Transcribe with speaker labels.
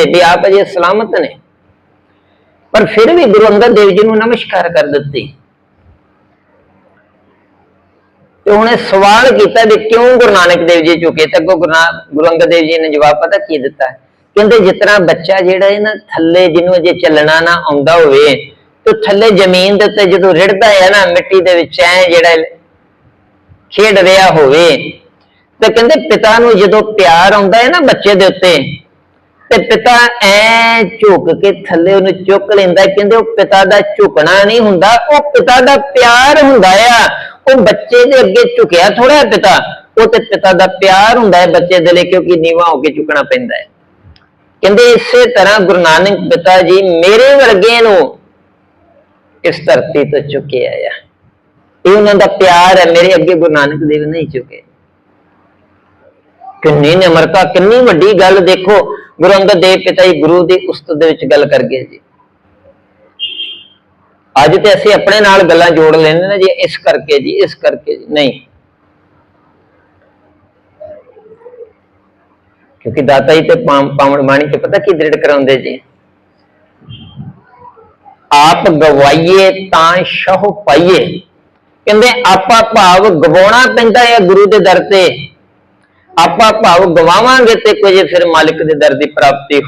Speaker 1: ਸਮਝਦੇ ਵੀ ਆਪ ਅਜੇ ਸਲਾਮਤ ਨੇ। ਪਰ ਫਿਰ ਵੀ ਗੁਰੂ ਅੰਗਦ ਦੇਵ ਜੀ ਨੂੰ ਨਮਸਕਾਰ ਕਰ ਦਿੱਤੀ। ਤੇ ਉਹਨੇ ਸਵਾਲ ਕੀਤਾ ਵੀ ਕਿਉਂ ਗੁਰੂ ਨਾਨਕ ਦੇਵ ਜੀ ਝੁਕੇ ਤੇ ਅੱਗੋਂ ਗੁਰੂ ਅੰਗਦ ਦੇਵ ਜੀ ਨੇ ਜਵਾਬ ਪਤਾ ਕੀ ਦਿੱਤਾ? ਕਹਿੰਦੇ ਜਿਸ ਤਰ੍ਹਾਂ ਬੱਚਾ ਜਿਹੜਾ ਹੈ ਨਾ ਥੱਲੇ ਜਿਹਨੂੰ ਅਜੇ ਚੱਲਣਾ ਨਾ ਆਉਂਦਾ ਹੋਵੇ, ਤੇ ਥੱਲੇ ਜ਼ਮੀਨ ਦੇ ਉੱਤੇ ਜਦੋਂ ਰਿੜਦਾ ਹੈ ਨਾ, ਮਿੱਟੀ ਦੇ ਵਿੱਚ ਐ ਜਿਹੜਾ ਖੇਡ ਰਿਹਾ ਹੋਵੇ, ਤੇ ਕਹਿੰਦੇ ਪਿਤਾ ਨੂੰ ਜਦੋਂ ਪਿਆਰ ਆਉਂਦਾ ਹੈ ਨਾ ਬੱਚੇ ਦੇ ਉੱਤੇ ਤੇ ਪਿਤਾ ਐ ਝੁਕ ਕੇ ਥੱਲੇ ਉਹਨੂੰ ਚੁੱਕ ਲੈਂਦਾ, ਕਹਿੰਦੇ ਉਹ ਪਿਤਾ ਦਾ ਝੁਕਣਾ ਨਹੀਂ ਹੁੰਦਾ, ਉਹ ਪਿਤਾ ਦਾ ਪਿਆਰ ਹੁੰਦਾ ਆ। ਉਹ ਬੱਚੇ ਦੇ ਅੱਗੇ ਝੁਕਿਆ ਥੋੜਾ ਪਿਤਾ। ਉਹ ਤੇ ਪਿਤਾ ਦਾ ਪਿਆਰ ਹੁੰਦਾ ਹੈ ਬੱਚੇ ਦੇ ਲਈ, ਕਿਉਂਕਿ ਨੀਵਾ ਹੋ ਕੇ ਝੁਕਣਾ ਪੈਂਦਾ ਹੈ। ਕਹਿੰਦੇ ਇਸੇ ਤਰ੍ਹਾਂ ਗੁਰੂ ਨਾਨਕ ਪਿਤਾ ਜੀ ਮੇਰੇ ਵਰਗੇ ਨੂੰ ਇਸ ਧਰਤੀ ਤੋਂ ਚੁੱਕਿਆ ਆ। ਇਹ ਉਹਨਾਂ ਦਾ ਪਿਆਰ ਹੈ, ਮੇਰੇ ਅੱਗੇ ਗੁਰੂ ਨਾਨਕ ਦੇਵ ਨਹੀਂ ਝੁਕੇ। ਕਿੰਨੀ ਨਿਮਰਤਾ, ਕਿੰਨੀ ਵੱਡੀ ਗੱਲ ਦੇਖੋ ਗੁਰੂ ਅੰਗਦ ਦੇਵ ਪਿਤਾ ਜੀ ਗੁਰੂ ਦੀ ਉਸਤਤ ਦੇ ਵਿੱਚ ਗੱਲ ਕਰ ਗਏ ਜੀ। ਅੱਜ ਤੇ ਅਸੀਂ ਆਪਣੇ ਨਾਲ ਗੱਲਾਂ ਜੋੜ ਲੈਂਦੇ ਨੇ ਜੀ, ਇਸ ਕਰਕੇ ਜੀ, ਇਸ ਕਰਕੇ ਜੀ, ਨਹੀਂ। ਕਿਉਂਕਿ ਦਾਤਾ ਜੀ ਤੇ ਪਾਵਣ ਬਾਣੀ ਤੇ ਪਤਾ ਕੀ ਦ੍ਰਿੜ ਕਰਾਉਂਦੇ ਜੀ? ਆਪ ਗਵਾਈਏ ਤਾਂ ਸ਼ਹੁ ਪਾਈਏ। ਕਹਿੰਦੇ, ਆਪਾ ਭਾਵ ਗਵਾਉਣਾ ਪੈਂਦਾ ਹੈ ਗੁਰੂ ਦੇ ਦਰ ਤੇ। ਆਪਾਂ ਭਾਵ ਗਵਾਵਾਂਗੇ ਤੇ ਕੁਝ ਫਿਰ ਮਾਲਿਕ ਦੇ ਦਰ ਦੀ ਪ੍ਰਾਪਤੀ ਹੋ